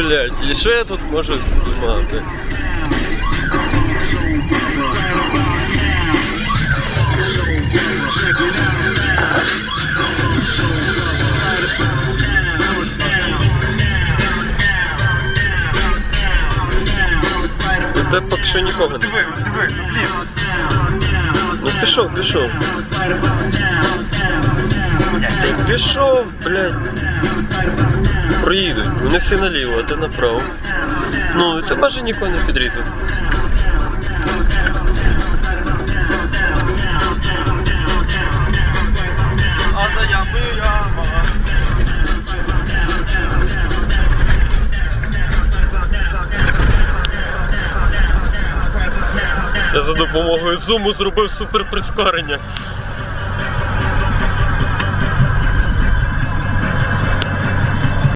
Блять, і що я тут можу знімати? Тут поки що нікого не. Диви, диви, блін. Ну пішов, пішов. Та Пішов, блядь. Проїдуть. Вони всі наліво, а ти направо. Ну, і ти майже нікого не підрізав. Я за допомогою зуму зробив супер прискорення.